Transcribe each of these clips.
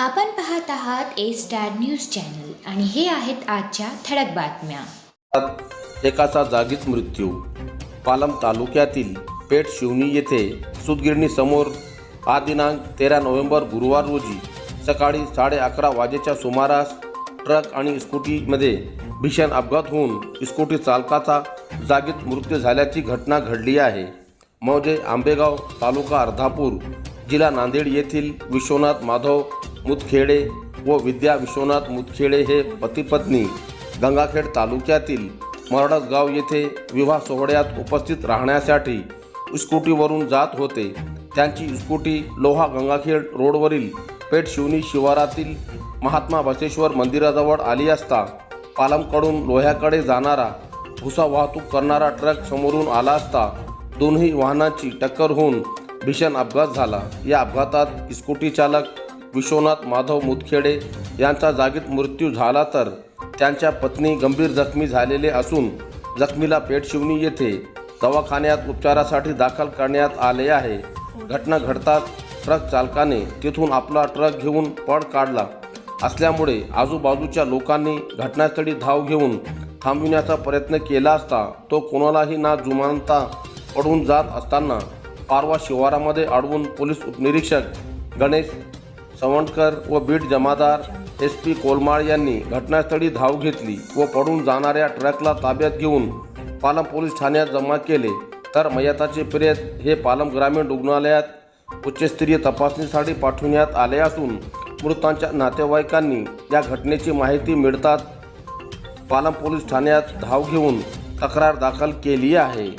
आपण पाहत आहात ए स्टार न्यूज चॅनल आणि हे आहेत आजच्या ठळक बातम्या. एकाचा जागीच मृत्यू. पालम तालुक्यातील पेठ शिवणी येथे सुतगिरणी समोर हा दिनांक तेरा नोव्हेंबर गुरुवार रोजी सकाळी साडे अकरा वाजेच्या सुमारास ट्रक आणि स्कूटीमध्ये भीषण अपघात होऊन स्कूटी चालकाचा जागीच मृत्यू झाल्याची घटना घडली आहे. मौजे आंबेगाव तालुका अर्धापूर जिल्हा नांदेड येथील विश्वनाथ माधव मुतखेडे व विद्या विश्वनाथ मुतखेडे हे पतीपत्नी गंगाखेड तालुक्यातील मरडसगाव येथे विवाह सोहळ्यात उपस्थित राहण्यासाठी स्कूटीवरून जात होते. त्यांची स्कूटी लोहा गंगाखेड रोडवरील पेठ शिवनी शिवारातील महात्मा बसेश्वर मंदिराजवळ आली असता पालमकडून लोह्याकडे जाणारा भुसा वाहतूक करणारा ट्रक समोरून आला असता दोन्ही वाहनांची टक्कर होऊन भीषण अपघात झाला. या अपघातात स्कूटी चालक विश्वनाथ माधव मुदखेडे यांचा जागीत मृत्यू झाला तर त्यांच्या पत्नी गंभीर जखमी झालेले असून जखमीला पेटशिवणी येथे दवाखान्यात उपचारासाठी दाखल करण्यात आले आहे. घटना घडताच ट्रक चालकाने तिथून आपला ट्रक घेऊन पळ काढला असल्यामुळे आजूबाजूच्या लोकांनी घटनास्थळी धाव घेऊन थांबविण्याचा प्रयत्न केला असता तो कोणालाही ना जुमानता पडून जात असताना पारवा शिवारामध्ये अडवून पोलीस उपनिरीक्षक गणेश सवंडकर व बीट जमादार एस पी कोलमाळ यांनी घटनास्थळी धाव घेतली व पडून जाणाऱ्या ट्रकला ताब्यात घेऊन पालम पोलीस ठाण्यात जमा केले. तर मयताचे प्रेत हे पालम ग्रामीण रुग्णालयात उच्चस्तरीय तपासणीसाठी पाठवण्यात आले असून मृतांच्या नातेवाईकांनी या घटनेची माहिती मिळताच पालम पोलीस ठाण्यात धाव घेऊन तक्रार दाखल केली आहे.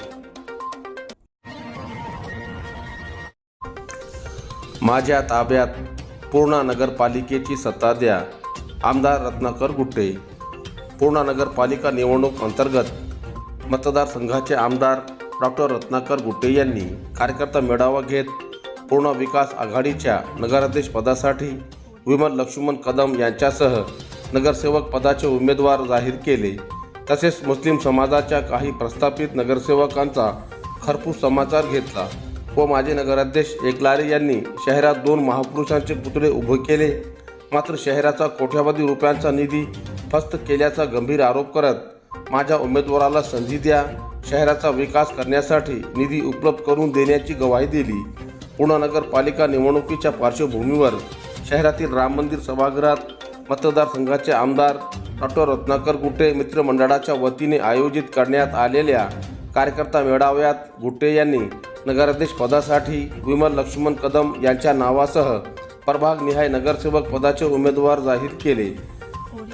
माझ्या ताब्यात पूर्णा नगरपालिकेची सत्ता द्या. आमदार रत्नाकर गुट्टे. पूर्णा नगरपालिका निवडणूक अंतर्गत मतदारसंघाचे आमदार डॉक्टर रत्नाकर गुट्टे यांनी कार्यकर्ता मेळावा घेत पूर्ण विकास आघाडीच्या नगराध्यक्ष पदासाठी विमल लक्ष्मण कदम यांच्यासह नगरसेवक पदाचे उमेदवार जाहीर केले. तसेच मुस्लिम समाजाच्या काही प्रस्थापित नगरसेवकांचा खरपूस समाचार घेतला. व माजी नगराध्यक्ष एकलारे यांनी शहरात दोन महापुरुषांचे पुतळे उभे केले. मात्र शहराचा कोट्यावधी रुपयांचा निधी फस्त केल्याचा गंभीर आरोप करत माझ्या उमेदवाराला संधी द्या. शहराचा विकास करण्यासाठी निधी उपलब्ध करून देण्याची गवाही दिली. पुणे नगरपालिका निवडणुकीच्या पार्श्वभूमीवर शहरातील राम मंदिर सभागृहात मतदारसंघाचे आमदार डॉक्टर रत्नाकर गुट्टे मित्रमंडळाच्या वतीने आयोजित करण्यात आलेल्या कार्यकर्ता मेळाव्यात गुट्टे यांनी नगराध्यक्ष पदासाठी विमल लक्ष्मण कदम यांच्या नावासह प्रभागनिहाय नगरसेवक पदाचे उमेदवार जाहीर केले.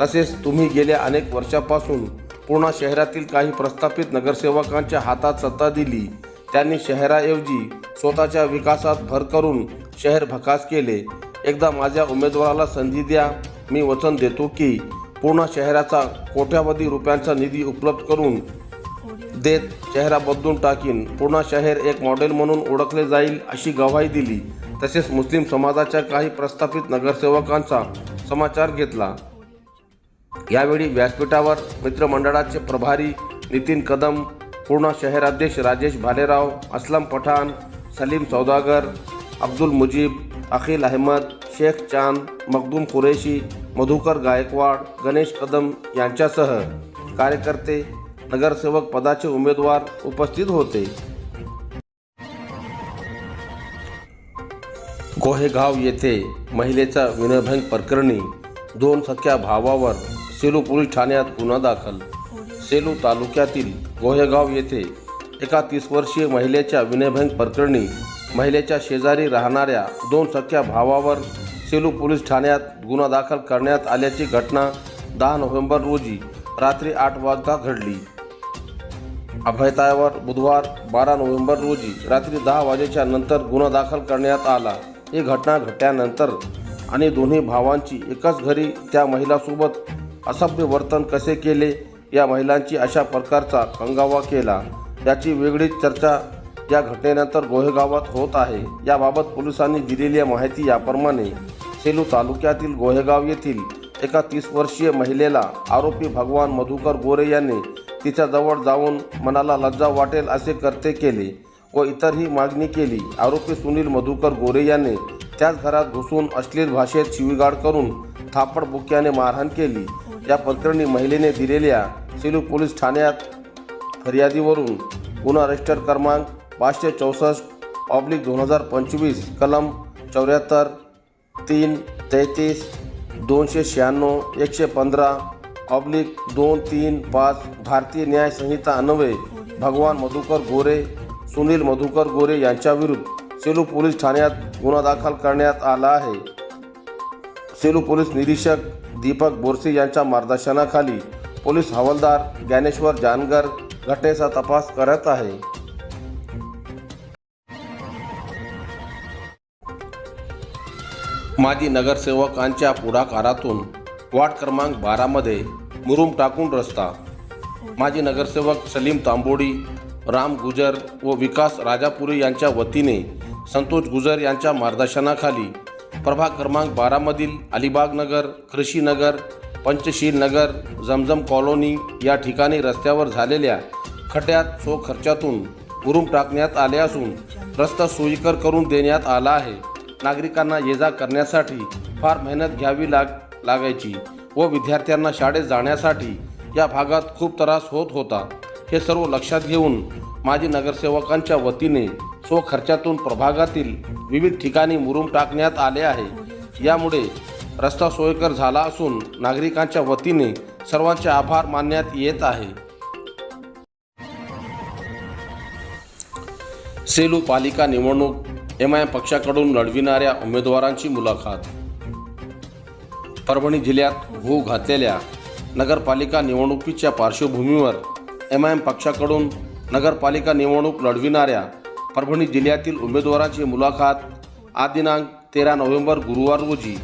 तसेच तुम्ही गेल्या अनेक वर्षापासून पूर्णा शहरातील काही प्रस्थापित नगरसेवकांच्या हातात सत्ता दिली. त्यांनी शहराऐवजी स्वतःच्या विकासात भर करून शहर भकास केले. एकदा माझ्या उमेदवाराला संधी द्या मी वचन देतो की पूर्ण शहराचा कोट्यावधी रुपयांचा निधी उपलब्ध करून देत चेहरा बदलून टाकीन. पूर्ण शहर एक मॉडेल म्हणून ओळखले जाईल अशी गवाही दिली. तसेच मुस्लिम समाजाच्या काही प्रस्थापित नगरसेवकांचा समाचार घेतला. यावेळी व्यासपीठावर मित्रमंडळाचे प्रभारी नितीन कदम पूर्ण शहराध्यक्ष राजेश भालेराव असलम पठाण सलीम सौदागर अब्दुल मुजीब अखिल अहमद शेख चांद मखदूम कुरेशी मधुकर गायकवाड गणेश कदम यांच्यासह कार्यकर्ते नगरसेवक पदाचे उमेदवार उपस्थित होते. गोहेगाव येथे महिलेचा विनयभंग प्रकरणी दोन सख्या भावावर सेलू पोलीस ठाण्यात गुन्हा दाखल. सेलू तालुक्यातील गोहेगाव येथे एका तीस वर्षीय महिलेच्या विनयभंग प्रकरणी महिलेच्या शेजारी राहणाऱ्या दोन सख्या भावावर सेलू पोलीस ठाण्यात गुन्हा दाखल करण्यात आल्याची घटना दहा नोव्हेंबर रोजी रात्री आठ वाजता घडली. अभयतायावर बुधवार बारा नोव्हेंबर रोजी रात्री दहा वाजेच्या नंतर गुन्हा दाखल करण्यात आला. ही घटना घडल्यानंतर आणि दोन्ही भावांची एकाच घरी त्या महिलासोबत असभ्य वर्तन कसे केले या महिलांची अशा प्रकारचा कंगावा केला. याची वेगळीच चर्चा या घटनेनंतर गोहेगावात होत आहे. याबाबत पोलिसांनी दिलेल्या माहिती याप्रमाणे सेलू तालुक्यातील गोहेगाव येथील एका तीस वर्षीय महिलेला आरोपी भगवान मधुकर गोरे यांनी तिच्याजवळ जाऊन मनाला लज्जा वाटेल असे करते केले व इतरही मागणी केली. आरोपी सुनील मधुकर गोरे याने त्याच घरात घुसून अश्लील भाषेत शिवीगाळ करून थापड बुक्याने मारहाण केली. या प्रकरणी महिलेने दिलेल्या सेलू पोलीस ठाण्यात फर्यादीवरून गुन्हा रजिस्टर क्रमांक पाचशे चौसष्ट ऑब्लिक दोन हजार पंचवीस कलम चौऱ्याहत्तर तीन तेहतीस दोनशे शहाण्णव एकशे पंधरा ऑब्लिक दोन तीन पाच भारतीय न्याय संहिता अन्वये भगवान मधुकर गोरे सुनील मधुकर गोरे यांच्याविरुद्ध सेलू पोलीस ठाण्यात गुन्हा दाखल करण्यात आला आहे. सेलू पोलीस निरीक्षक दीपक बोरसे यांच्या मार्गदर्शनाखाली पोलीस हवालदार ज्ञानेश्वर जानगर घटनेचा तपास करत आहे. माजी नगरसेवकांच्या पुढाकारातून वार्ड क्रमांक बारामध्ये मुरुम टाकून रस्ता. माजी नगरसेवक सलीम तांबोडी राम गुजर व विकास राजापुरी यांच्या वतीने संतोष गुजर यांच्या मार्गदर्शनाखाली प्रभाग क्रमांक बारामधील अलिबाग नगर कृषी नगर पंचशील नगर जमजम कॉलनी या ठिकाणी रस्त्यावर झालेल्या खड्ड्यात सो खर्चातून मुरुम टाकण्यात आले असून रस्ता सोयीकर करून देण्यात आला आहे. नागरिकांना ये जा करण्यासाठी फार मेहनत घ्यावी लाग लागायची व विद्यार्थ्यांना शाळेत जाण्यासाठी या भागात खूप त्रास होत होता. हे सर्व लक्षात घेऊन माजी नगरसेवकांच्या वतीने स्वखर्चातून प्रभागातील विविध ठिकाणी मुरुम टाकण्यात आले आहे. यामुळे रस्ता सोयकर झाला असून नागरिकांच्या वतीने सर्वांचे आभार मानण्यात येत आहे. सेलू पालिका निवडणूक एम आय पक्षाकडून लढविणाऱ्या उमेदवारांची मुलाखत. परभणी जिल्ह्यात भू घातलेल्या नगरपालिका निवडणुकीच्या पार्श्वभूमीवर एम आय एम पक्षाकडून नगरपालिका निवडणूक लढविणाऱ्या परभणी जिल्ह्यातील उमेदवारांची मुलाखत आज दिनांक तेरा नोव्हेंबर गुरुवार रोजी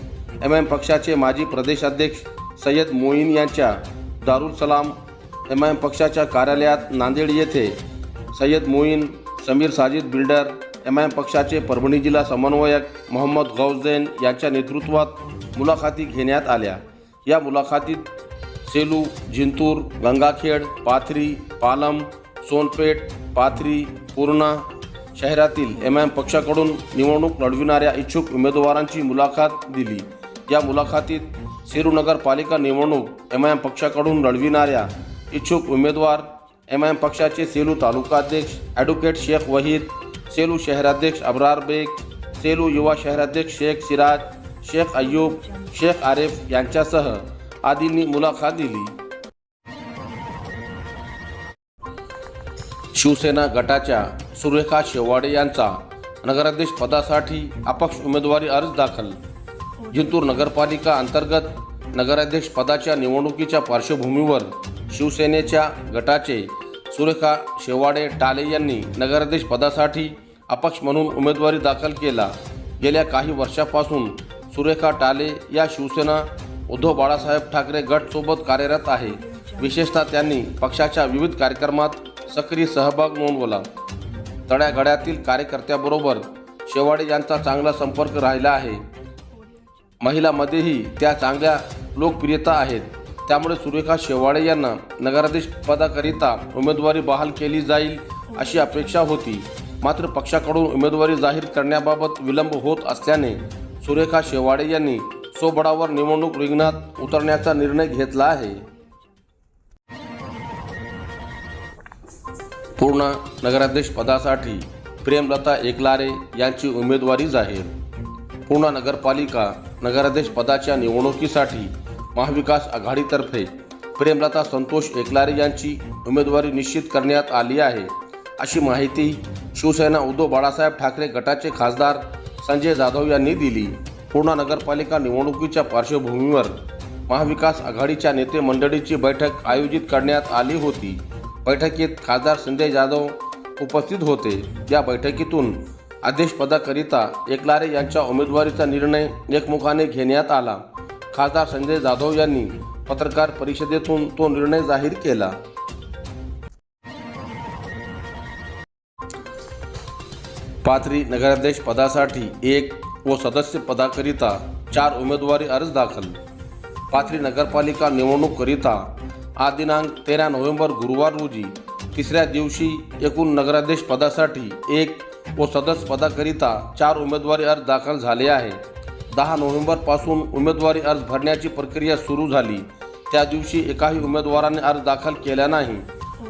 एम आय एम पक्षाचे माजी प्रदेशाध्यक्ष सय्यद मोईन यांच्या दारुल सलाम एम आय एम पक्षाच्या कार्यालयात नांदेड येथे Sayyad Moin Samir Sajid builder M I M पक्षाचे परभणी जिल्हा समन्वयक मोहम्मद गौजैन यांच्या नेतृत्वात मुलाखती घेण्यात आल्या. या मुलाखतीत सेलू जिंतूर गंगाखेड पाथरी पालम सोनपेठ पाथरी पूर्णा शहरातील एम आय एम पक्षाकडून निवडणूक लढविणाऱ्या इच्छुक उमेदवारांची मुलाखत दिली. या मुलाखतीत सेलू नगरपालिका निवडणूक एम आय एम पक्षाकडून लढविणाऱ्या इच्छुक उमेदवार एम आय एम पक्षाचे सेलू तालुकाध्यक्ष ॲडव्होकेट शेख वहीद सेलू शहराध्यक्ष अब्रार बेग सेलू युवा शहराध्यक्ष शेख सिराज शेख अय्यूब शेख आरेफ यांच्यासह आदींनी मुलाखत दिली. शिवसेना गटाच्या सुरेखा शेवाडे यांचा नगराध्यक्ष पदासाठी अपक्ष उमेदवारी अर्ज दाखल. जिंतूर नगरपालिका अंतर्गत नगराध्यक्ष पदाच्या निवडणुकीच्या पार्श्वभूमीवर शिवसेनेच्या गटाचे सुरेखा शेवाडे टाले यांनी नगराध्यक्ष पदासाठी अपक्ष म्हणून उमेदवारी दाखल केला. गेल्या काही वर्षापासून सुरेखा टाले या शिवसेना उद्धव बाळासाहेब ठाकरे गटसोबत कार्यरत आहे. विशेषतः त्यांनी पक्षाच्या विविध कार्यक्रमात सक्रिय सहभाग नोंदवला. तळ्यागड्यातील कार्यकर्त्याबरोबर शेवाडे यांचा चांगला संपर्क राहिला आहे. महिलामध्येही त्या चांगल्या लोकप्रियता आहेत. त्यामुळे सुरेखा शेवाळे यांना नगराध्यक्ष पदाकरिता उमेदवारी बहाल केली जाईल अशी अपेक्षा होती. मात्र पक्षाकडून उमेदवारी जाहीर करण्याबाबत विलंब होत असल्याने सुरेखा शेवाडे यांनी सोबडावर निवडणूक रिंगणात उतरण्याचा निर्णय घेतला आहे. पूर्ण नगराध्यक्ष पदासाठी प्रेमलता एकलारे यांची उमेदवारी जाहीर. पूर्णा नगरपालिका नगराध्यक्ष पदाच्या निवडणुकीसाठी महाविकास आघाडीतर्फे प्रेमलता संतोष एकलारे यांची उमेदवारी निश्चित करण्यात आली आहे. अशी माहिती शिवसेना उद्धव बाळासाहेब ठाकरे गटाचे खासदार संजय जाधव यांनी दिली. पूर्णा नगरपालिका निवडणुकीच्या पार्श्वभूमीवर महाविकास आघाडीच्या नेते मंडळीची बैठक आयोजित करण्यात आली होती. बैठकीत खासदार संजय जाधव उपस्थित होते. या बैठकीतून अध्यक्षपदाकरिता एकलारे यांच्या उमेदवारीचा निर्णय एकमुखाने घेण्यात आला. खासदार संजय जाधव यांनी पत्रकार परिषदेतून तो निर्णय जाहीर केला. पाथरी नगराध्यक्ष पदासाठी एक व सदस्य पदाकरिता चार उमेदवारी अर्ज दाखल. पाथरी नगरपालिका निवडणूककरिता आज दिनांक तेरा नोव्हेंबर गुरुवार रोजी तिसऱ्या दिवशी एकूण नगराध्यक्ष पदासाठी एक व सदस्य पदाकरिता चार उमेदवारी अर्ज दाखल झाले आहे. दहा नोव्हेंबरपासून उमेदवारी अर्ज भरण्याची प्रक्रिया सुरू झाली. त्या दिवशी एकाही उमेदवाराने अर्ज दाखल केला नाही.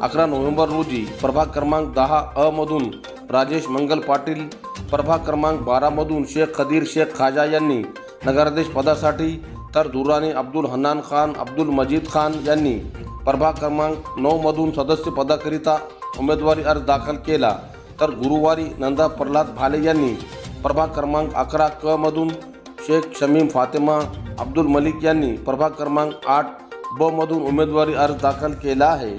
अकरा नोव्हेंबर रोजी प्रभाग क्रमांक दहा अ मधून राजेश मंगल पाटील प्रभाग क्रमांक बारामधून शेख खदीर शेख खाजा यांनी नगराध्यक्ष पदासाठी तर दुरानी अब्दुल हन्नान खान अब्दुल मजीद खान यांनी प्रभाग क्रमांक नऊमधून सदस्य पदाकरिता उमेदवारी अर्ज दाखल केला. तर गुरुवारी नंदा प्रल्हाद भाले यांनी प्रभाग क्रमांक अकरा क मधून शेख शमीम फातेमा अब्दुल मलिक यांनी प्रभाग क्रमांक आठ ब मधून उमेदवारी अर्ज दाखल केला आहे.